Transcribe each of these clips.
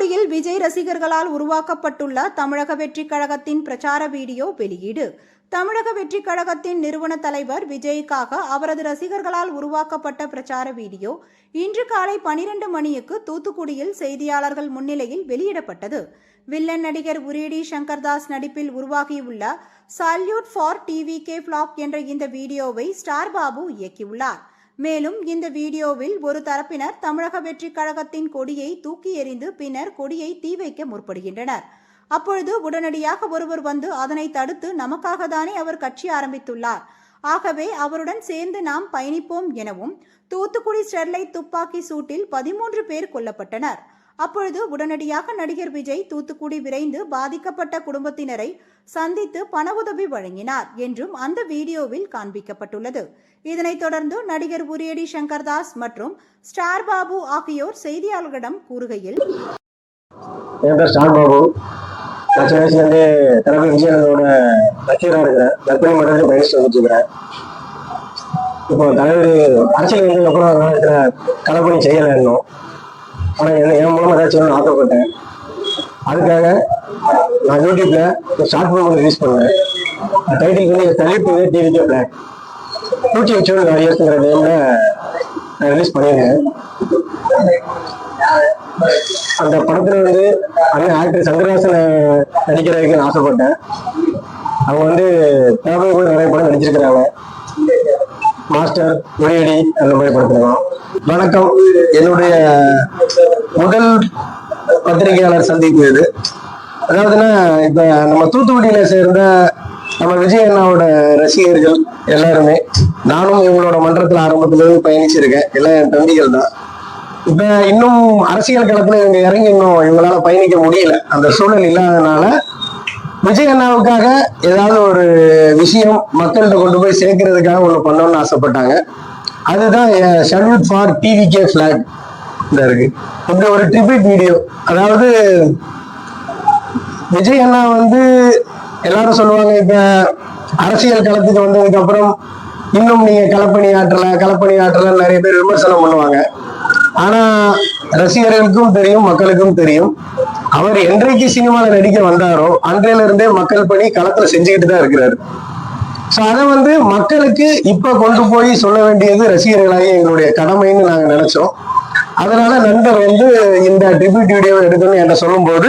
ரசிகர்களால் உருவாக்கப்பட்டுள்ள தமிழக வெற்றிக் கழகத்தின் பிரச்சார வீடியோ வெளியீடு. தமிழக வெற்றிக் கழகத்தின் நிறுவன தலைவர் விஜய்க்காக அவரது ரசிகர்களால் உருவாக்கப்பட்ட பிரச்சார வீடியோ இன்று காலை பனிரெண்டு மணிக்கு தூத்துக்குடியில் செய்தியாளர்கள் முன்னிலையில் வெளியிடப்பட்டது. வில்லன் நடிகர் உரியடி சங்கர்தாஸ் நடிப்பில் உருவாகியுள்ள salute for TV K flag என்ற இந்த வீடியோவை ஸ்டார் பாபு இயக்கியுள்ளார். மேலும் இந்த வீடியோவில் ஒரு தரப்பினர் தமிழக வெற்றி கழகத்தின் கொடியை தூக்கி எறிந்து பின்னர் கொடியை தீ வைக்க முற்படுகின்றனர். அப்பொழுது உடனடியாக ஒருவர் வந்து அதனை தடுத்து நமக்காக தானே அவர் கட்சி ஆரம்பித்துள்ளார். ஆகவே அவருடன் சேர்ந்து நாம் பயணிப்போம் எனவும் தூத்துக்குடி ஸ்டெர்லைட் துப்பாக்கி சூட்டில் பதிமூன்று பேர் கொல்லப்பட்டனர். அப்பொழுது உடனடியாக நடிகர் விஜய் தூத்துக்குடி விரைந்து பாதிக்கப்பட்ட குடும்பத்தினரை சந்தித்து பண உதவி வழங்கினார் என்றும் அந்த வீடியோவில் காண்பிக்கப்பட்டுள்ளது. இதனைத் தொடர்ந்து நடிகர் உரியடி சங்கர்தாஸ் மற்றும் ஸ்டார் பாபு ஆகியோர் செய்தியாளர்களிடம் கூறுகையில் என் பேர் ஸ்டார் பாபு. நான் சின்ன தளபதி ரசிகராக இருக்கிறேன். மண்டலத்தில் பயணிச்சு இப்போ தலைவர் அரசியல் அப்புறம் இருக்கிற கலப்பணி செய்யலை இன்னும் ஆனால் என்ன என் மூலமாக ஏதாச்சும் ஒன்று ஆசைப்பட்டேன். அதுக்காக நான் யூடியூப்ல ஒரு ஷார்ட் ஃபிலிம் ஒன்று ரிலீஸ் பண்ணேன். டைட்டில் வந்து தலிப்பு டிவிக்கே பிளாக் பூச்சி வச்சு வாரியர்ஸுங்கிற நேமில் நான் ரிலீஸ் பண்ணியிருக்கேன் அந்த படத்துல வந்து அண்ணன் ஆக்டர் சங்கரஹாசன் நடிக்கிறதுக்கு நான் ஆசைப்பட்டேன். அவங்க வந்து தேவையை கூட நிறைய படம் நடிச்சிருக்கிறாங்க. மாஸ்டர் ஒளியடி அந்த மாதிரி படத்துலாம் வணக்கம். என்னுடைய முதல் பத்திரிகையாளர் சந்திப்பு இது. அதாவதுன்னா இப்ப நம்ம தூத்துக்குடியில சேர்ந்த நம்ம விஜய் அண்ணாவோட ரசிகர்கள் எல்லாருமே நானும் இவங்களோட மன்றத்துல ஆரம்பத்திலிருந்து பயணிச்சிருக்கேன். எல்லாம் என் தம்பிகள் தான். இப்ப இன்னும் அரசியல் களத்துல இவங்க இறங்கி இன்னும் இவங்களால பயணிக்க முடியல. அந்த சூழல் இல்லாதனால விஜய் அண்ணாவுக்காக ஏதாவது ஒரு விஷயம் மக்கள்கிட்ட கொண்டு போய் சேர்க்கறதுக்காக ஒண்ணு பண்ணணும்னு ஆசைப்பட்டாங்க. அதுதான் salute for TV K flag இந்த இருக்கு. இந்த ஒரு ட்ரிபியூட் வீடியோ அதாவது விஜய் அண்ணா வந்து எல்லாரும் சொல்லுவாங்க இப்ப அரசியல் களத்துக்கு வந்ததுக்கு அப்புறம் இன்னும் நீங்க களப்பணி ஆற்றல களப்பணி ஆற்றல நிறைய பேர் விமர்சனம் பண்ணுவாங்க. ஆனா ரசிகர்களுக்கும் தெரியும் மக்களுக்கும் தெரியும். அவர் என்றைக்கு சினிமாவில் நடிக்க வந்தாரோ அன்றையில இருந்தே மக்கள் பணி களத்துல செஞ்சுக்கிட்டு தான் இருக்கிறாரு. ஸோ அதை வந்து மக்களுக்கு இப்போ கொண்டு போய் சொல்ல வேண்டியது ரசிகர்களாக எங்களுடைய கடமைன்னு நாங்கள் நினைச்சோம். அதனால நண்பர் வந்து இந்த ட்ரிபியூட் வீடியோவை எடுக்கணும்னு என்கிட்ட சொல்லும்போது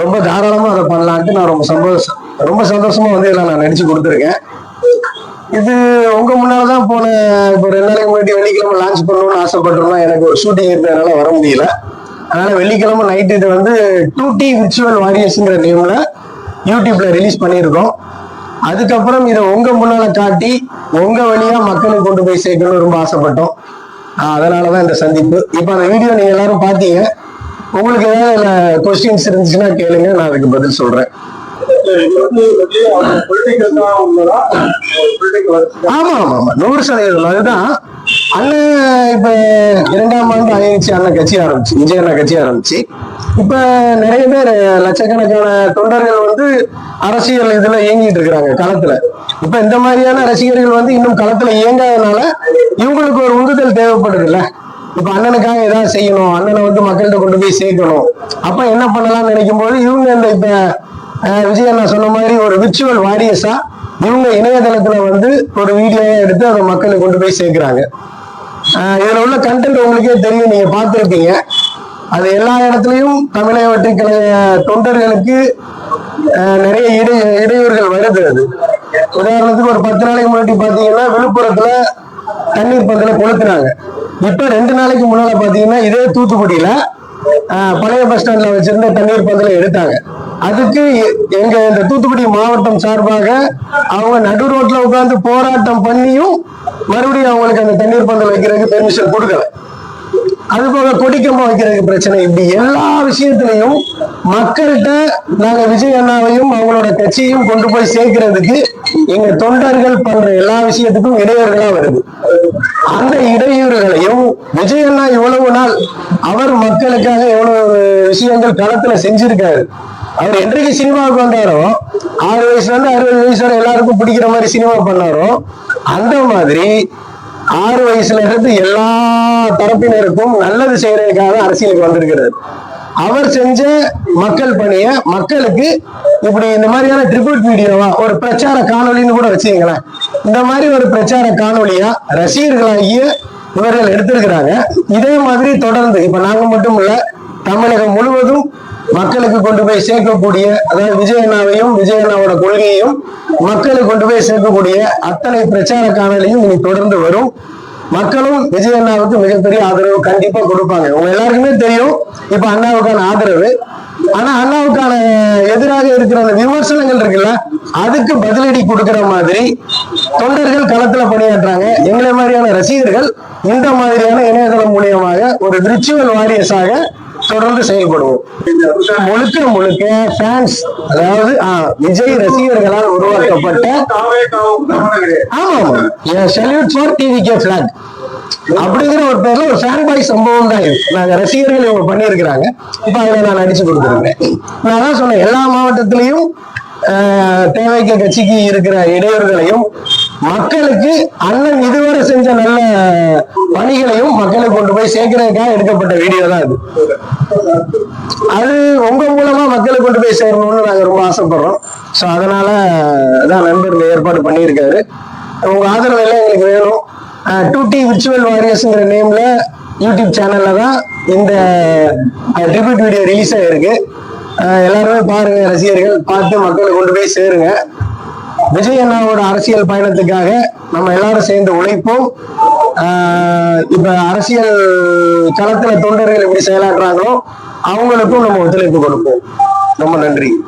ரொம்ப தாராளமாக அதை பண்ணலான்ட்டு நான் ரொம்ப சந்தோஷம் ரொம்ப சந்தோஷமா வந்து இதில் நான் நடிச்சு கொடுத்துருக்கேன். இது உங்க முன்னாலதான் போன இப்போ ரெண்டு நாளைக்கு முன்னாடி வெள்ளிக்கிழமை லான்ச் பண்ணணும்னு ஆசைப்பட்டோம்னா எனக்கு ஒரு ஷூட்டிங் இருந்ததுனால வர முடியல. அதனால வெள்ளிக்கிழமை நைட்டு இது வந்து டூ டி விர்ச்சுவல் வாரியர்ஸ்ங்கிற நேம்ல யூடியூப்ல ரிலீஸ் பண்ணியிருக்கோம். அதுக்கப்புறம் இதை உங்க முன்னால காட்டி உங்க வழியா மக்களுக்கு கொண்டு போய் சேர்க்கணும்னு ரொம்ப ஆசைப்பட்டோம். அதனாலதான் இந்த சந்திப்பு. இப்ப அந்த வீடியோ நீங்க எல்லாரும் பாத்தீங்க உங்களுக்கு ஏதாவது கொஸ்டின்ஸ் இருந்துச்சுன்னா கேளுங்க நான் அதுக்கு பதில் சொல்றேன். ஆமா ஆமா ஆமா. நூறு சதவீதம் அதுதான். அண்ணன் இப்ப இரண்டாம் ஆண்டு ஆயிடுச்சு அண்ணன் கட்சி ஆரம்பிச்சு விஜய் அண்ணா கட்சி ஆரம்பிச்சு. இப்ப நிறைய பேர் லட்சக்கணக்கான தொண்டர்கள் வந்து அரசியல் இதுல இயங்கிட்டு இருக்கிறாங்க களத்துல. இப்ப இந்த மாதிரியான ரசிகர்கள் வந்து இன்னும் களத்துல இயங்காதனால இவங்களுக்கு ஒரு உந்துதல் தேவைப்படுதுல்ல. இப்ப அண்ணனுக்காக ஏதாவது செய்யணும் அண்ணனை வந்து மக்கள்கிட்ட கொண்டு போய் சேர்க்கணும். அப்ப என்ன பண்ணலாம்னு நினைக்கும் போது இவங்க இந்த இப்ப விஜய் அண்ணா சொன்ன மாதிரி ஒரு விர்ச்சுவல் வாரியஸா இவங்க இணையதளத்துல வந்து ஒரு வீடியோ எடுத்து அதை மக்களை கொண்டு போய் சேர்க்கிறாங்க. இதுல உள்ள கண்டென்ட் உங்களுக்கே தெரியும் நீங்க பார்த்துருக்கீங்க அது எல்லா இடத்துலையும் தமிழக வெற்றிக்கலைய தொண்டர்களுக்கு நிறைய இடை இடையூறுகள் வருது அது. உதாரணத்துக்கு ஒரு பத்து நாளைக்கு முன்னாடி பாத்தீங்கன்னா விழுப்புரத்துல தண்ணீர் பந்தல கொளுத்துனாங்க. இப்ப ரெண்டு நாளைக்கு முன்னால பாத்தீங்கன்னா இதே தூத்துக்குடியில பழைய பஸ் ஸ்டாண்ட்ல வச்சிருந்த தண்ணீர் பந்தலை எடுத்தாங்க. அதுக்கு எ- எங்க இந்த தூத்துக்குடி மாவட்டம் சார்பாக அவங்க நடு ரோட்ல உட்கார்ந்து போராட்டம் பண்ணியும் மறுபடியும் அவங்களுக்கு அந்த தண்ணீர் பந்தல் வைக்கிறதுக்கு பெர்மிஷன் கொடுக்கல. அது போக கொடிக்கம்பம் வைக்கிறதுக்கு பிரச்சனை. இப்படி எல்லா விஷயத்திலையும் மக்கள்கிட்ட நாங்க விஜய் அண்ணாவையும் அவங்களோட கட்சியையும் கொண்டு போய் சேர்க்கிறதுக்கு எங்க தொண்டர்கள் பண்ற எல்லா விஷயத்துக்கும் இடையூறுகளா வருது. அந்த இடையூறுகளையும் விஜய் அண்ணா இவ்வளவு நாள் அவர் மக்களுக்காக எவ்வளவு விஷயங்கள் களத்துல செஞ்சிருக்காரு. அவர் என்றைக்கு சினிமாவுக்கு வந்தாரோ ஆறு வயசுல இருந்து அறுபது வயசு வரை எல்லாருக்கும் பிடிக்கிற மாதிரி சினிமா பண்ணாரோ அந்த மாதிரி ஆறு வயசுல இருந்து எல்லா தரப்பினருக்கும் நல்லது செய்யறதுக்காக அரசியலுக்கு வந்திருக்கிறார். அவர் செஞ்ச மக்கள் பணிய மக்களுக்கு இப்படி இந்த மாதிரியான ட்ரிபியூட் வீடியோவா ஒரு பிரச்சார காணொளின்னு கூட வச்சுங்களேன் இந்த மாதிரி ஒரு பிரச்சார காணொலியா ரசிகர்களாகிய இவர்கள் எடுத்திருக்கிறாங்க. இதே மாதிரி தொடர்ந்து இப்ப நாங்க மட்டும் இல்ல தமிழகம் முழுவதும் மக்களுக்கு கொண்டு போய் சேர்க்கக்கூடிய அதாவது விஜய் அண்ணாவையும் விஜய் அண்ணாவோட கொள்கையையும் மக்களுக்கு கொண்டு போய் சேர்க்கக்கூடிய அத்தனை பிரச்சார காணொலியும் இனி தொடர்ந்து வரும். மக்களும் விஜய் அண்ணாவுக்கு மிகப்பெரிய ஆதரவு கண்டிப்பா கொடுப்பாங்க. உங்க எல்லாருக்குமே தெரியும் இப்ப அண்ணாவுக்கான ஆதரவு. ஆனா அண்ணாவுக்கான எதிராக இருக்கிற அந்த விமர்சனங்கள் இருக்குல்ல அதுக்கு பதிலடி கொடுக்கிற மாதிரி தொண்டர்கள் களத்துல பணியாற்றாங்க. எங்களை மாதிரியான ரசிகர்கள் இந்த மாதிரியான இணையதளம் மூலியமாக ஒரு விர்ச்சுவல் வாரியஸாக தொடர்ந்து செயல்படுவோம். முழுக்க முழுக்க ஃபேன்ஸ் அதாவது விஜய் ரசிகர்களால் உருவாக்கப்பட்ட ஆமா ஆமா. Salute for TV K flag அப்படிங்கிற ஒரு பேர்ல ஒரு ஃபேன் பாய் சம்பவம் தான் நாங்க ரசிகர்கள் இவங்க பண்ணியிருக்கிறாங்க. இப்ப அதுல நான் நடிச்சு கொடுத்துருக்கேன் நான் தான் சொன்னேன் எல்லா மாவட்டத்திலையும் ஆஹ், தேவைக்க கட்சிக்கு இருக்கிற இடையூறுகளையும் மக்களுக்கு அண்ணன் இதுவரை செஞ்ச நல்ல பணிகளையும் மக்களை கொண்டு போய் சேர்க்கிறதுக்காக எடுக்கப்பட்ட வீடியோ தான் அது அது உங்க மூலமா மக்களை கொண்டு போய் சேரணும்னு நாங்க ரொம்ப ஆசைப்படுறோம். ஸோ அதனால தான் நண்பர் ஏற்பாடு பண்ணியிருக்காரு. உங்க ஆதரவு எல்லாம் எங்களுக்கு வேணும். டூ டி விர்ச்சுவல் வாரியர்ஸ்ங்கிற நேம்ல யூடியூப் சேனல்ல தான் இந்த ட்ரிபியூட் வீடியோ ரிலீஸ் ஆயிருக்கு. எல்லாருமே பாருங்க ரசிகர்கள் பார்த்து மக்களை கொண்டு போய் சேருங்க. விஜய் அண்ணாவோட அரசியல் பயணத்துக்காக நம்ம எல்லாரும் சேர்ந்து உழைப்போம். ஆஹ் இப்ப அரசியல் களத்துல தொண்டர்கள் எப்படி செயலாற்றுறாங்களோ அவங்களுக்கும் நம்ம ஒத்துழைப்பு கொடுப்போம். ரொம்ப நன்றி.